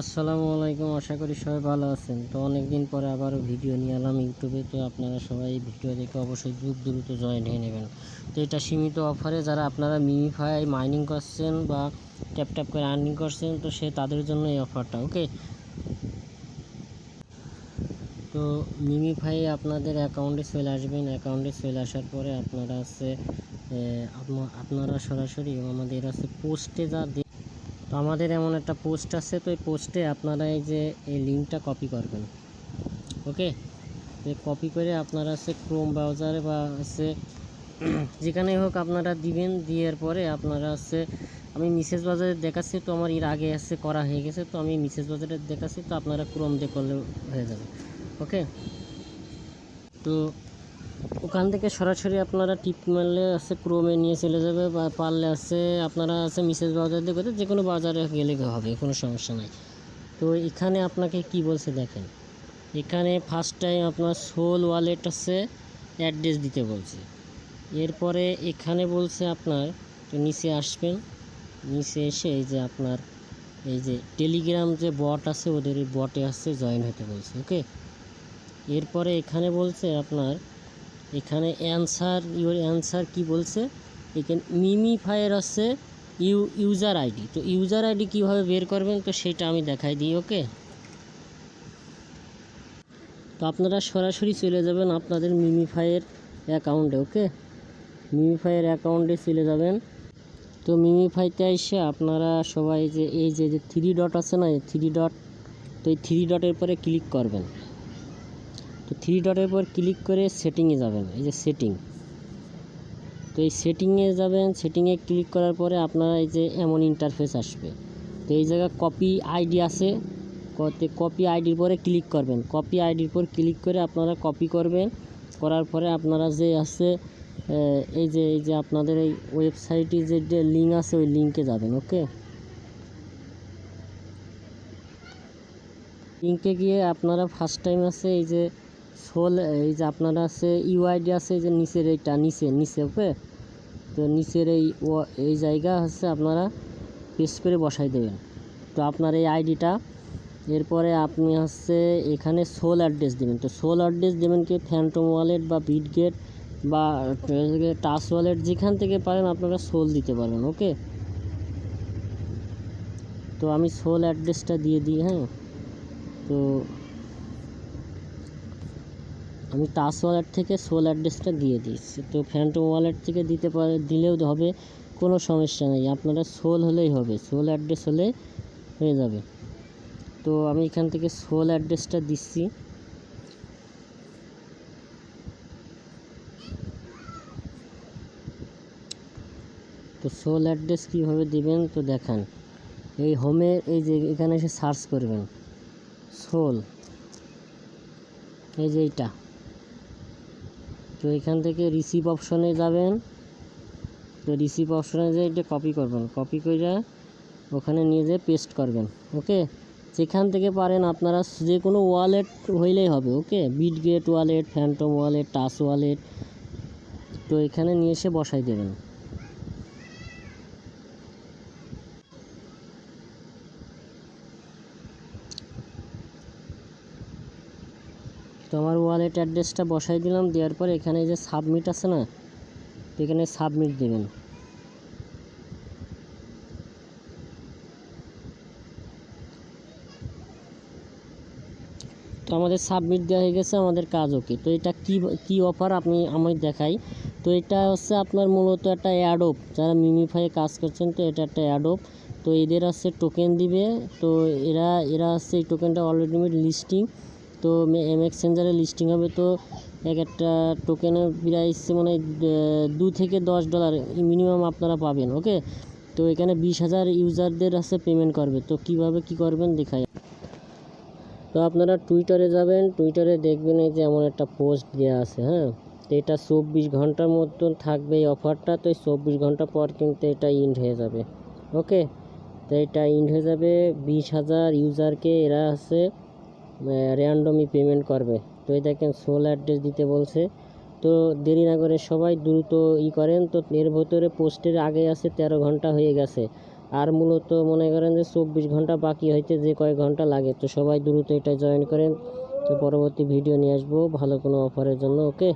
আসসালামু আলাইকুম, আশা করি সবাই ভালো আছেন। তো অনেক দিন পরে আবারও ভিডিও নিয়ে এলাম ইউটিউবে, তো আপনারা সবাই ভিডিও দেখে অবশ্যই দ্রুত দ্রুত জয়েন হয়ে নেবেন। তো এটা সীমিত অফারে যারা আপনারা মিমিফাই মাইনিং করছেন বা ট্যাপ ট্যাপ করে আর্নিং করছেন, তো সে তাদের জন্য এই অফারটা ওকে তো মিমিফাই আপনাদের অ্যাকাউন্টে চলে আসবেন। অ্যাকাউন্টে চলে আসার পরে আপনারা আছে আপনারা সরাসরি আমাদের আছে পোস্টে যা তো আমাদের এমন একটা পোস্ট আছে, তো এই পোস্টে আপনারা এই যে, এই লিঙ্কটা কপি করবেন ওকে কপি করে আপনারা হচ্ছে ক্রোম ব্রাউজারে বা হচ্ছে যেখানেই হোক আপনারা দিবেন, দেওয়ার পরে আপনারা হচ্ছে, আমি মিসেস বাজারে দেখাচ্ছি, তো আমার এর আগে আছে করা হয়ে গেছে, তো আমি মিসেস বাজারে দেখাচ্ছি, তো আপনারা ক্রোম দিয়ে করলে হয়ে যাবে ওকে তো ওখান থেকে সরাসরি আপনারা টিপ মারলে আছে ক্রোমে নিয়ে চলে যাবে বা পারলে আছে, আপনারা আছে মিসেস বাজার দিয়ে যে কোনো বাজারে গেলে হবে, কোনো সমস্যা নাই। তো এখানে আপনাকে কি বলছে দেখেন, এখানে ফার্স্ট টাইম আপনার সোল ওয়ালেট আছে অ্যাড্রেস দিতে বলছে। এরপরে এখানে বলছে আপনার নিচে আসবেন, নিচে এসে এই যে আপনার, এই যে টেলিগ্রাম যে বট আছে, ওদের বটে আসছে জয়েন হতে বলছে ওকে এরপরে এখানে বলছে আপনার এখানে অ্যান্সার ইউর অ্যান্সার কি বলছে? এখানে মিমিফায়ার আছে ইউ ইউজার আইডি তো ইউজার আইডি কীভাবে বের করবেন? তো সেটা আমি দেখাই দিই, ওকে? তো আপনারা সরাসরি চলে যাবেন আপনাদের মিমিফাইয়ের অ্যাকাউন্টে ওকে? মিমিফাইয়ের অ্যাকাউন্টে চলে যাবেন। তো মিমিফাইতে এসে আপনারা সবাই যে, এই যে থ্রি ডট আছে না, এই থ্রি ডট তো এই থ্রি ডটের পরে ক্লিক করবেন। থ্রি ডটের পর ক্লিক করে সেটিংয়ে যাবেন, এই যে সেটিং তো এই সেটিংয়ে যাবেন সেটিংয়ে ক্লিক করার পরে আপনারা এই যে এমন ইন্টারফেস আসবে। তো এই জায়গায় কপি আইডি আছে কপি আইডির পরে ক্লিক করবেন। কপি আইডির পর ক্লিক করে আপনারা কপি করবেন, করার পরে আপনারা যে আছে এই যে এই যে আপনাদের এই ওয়েবসাইটে যে লিঙ্ক আছে, ওই লিঙ্কে যাবেন ওকে লিঙ্কে গিয়ে আপনারা ফার্স্ট টাইম আছে এই যে সোল এই যে আপনারা আছে ইউআইডি আছে এই যে নিচের এইটা, নিচে নিচে, ওকে? তো নিচের এই এই জায়গা হচ্ছে আপনারা পেস্ট করে বসাই দেবেন। তো আপনার এই আইডিটা এরপরে আপনি হচ্ছে এখানে সোল অ্যাড্রেস দেবেন। তো সোল অ্যাড্রেস দেবেন কি ফ্যান্টম ওয়ালেট বা বিটগেট বা টাচ ওয়ালেট যেখান থেকে পারেন আপনারা সোল দিতে পারবেন, ওকে? তো আমি সোল অ্যাড্রেসটা দিয়ে দিই হ্যাঁ? তো আমি টাচ ওয়ালেট থেকে সোল অ্যাড্রেসটা দিয়ে দিচ্ছি তো ফ্যান্টম ওয়ালেট থেকে দিতে পারে দিলেও হবে, কোনো সমস্যা নেই। আপনারা সোল হলেই হবে, সোল অ্যাড্রেস হলে হয়ে যাবে। তো আমি এখান থেকে সোল অ্যাড্রেসটা দিচ্ছি। তো সোল অ্যাড্রেস কীভাবে দিবেন তো দেখান। এই হোমে, এই যে এখানে এসে সার্চ করবেন। সোল, এই যে এইটা। তো এখান থেকে রিসিভ অপশনে যাবেন। তো রিসিভ অপশনে যে এটা কপি করবেন। কপি করে ওখানে নিয়ে যেয়ে পেস্ট করবেন ওকে যেখান থেকে পারেন আপনারা যে কোনো ওয়ালেট হইলেই হবে okay Bitget wallet Phantom wallet touch wallet তো এখানে নিয়ে এসে বসাই দেবেন। তো আমার ওয়ালেট অ্যাড্রেসটা বসাই দিলাম, দেওয়ার পর এখানে যে সাবমিট আছে না এখানে সাবমিট দেবেন। তো আমাদের সাবমিট দেওয়া হয়ে গেছে, আমাদের কাজ ওকে তো এটা কি কি অফার আপনি, আমি দেখাই। তো এটা হচ্ছে আপনার মূলত একটা অ্যাডোপ যারা মিমিফাই কাজ করছেন, তো এটা একটা অ্যাডোপ তো এদের হচ্ছে টোকেন দিবে, তো এরা এরা হচ্ছে এই টোকেনটা অলরেডি লিস্টিং তো এম এক্সচেঞ্জারে লিস্টিং হবে তো এক একটা টোকেনের প্রাইস মানে দু থেকে দশ ডলার মিনিমাম আপনারা পাবেন ওকে তো এখানে বিশ হাজার ইউজারদের আছে পেমেন্ট করবে, তো কীভাবে কি করবেন দেখাই। তো আপনারা টুইটারে যাবেন টুইটারে দেখবেন এই যে এমন একটা পোস্ট দেওয়া আছে হ্যাঁ? তো এটা চব্বিশ ঘণ্টার মতন থাকবে এই অফারটা তো এই চব্বিশ ঘণ্টা পর কিন্তু এটা ইন্ড হয়ে যাবে ওকে তো এটা ইন্ড হয়ে যাবে, বিশ হাজার ইউজারকে এরা আছে র্যান্ডমই পেমেন্ট করবে। তো এই দেখেন সোল অ্যাড্রেস দিতে বলছে। তো দেরি না করে সবাই দ্রুত ই করেন। তো এর ভেতরে পোস্টের আগে আছে তেরো ঘণ্টা হয়ে গেছে। আর মূলত মনে করেন যে চব্বিশ ঘণ্টা বাকি হইতে যে কয়েক ঘণ্টা লাগে। তো সবাই দ্রুত এটা জয়েন করেন। তো পরবর্তী ভিডিও নিয়ে আসব। ভালো কোনো অফারের জন্য ওকে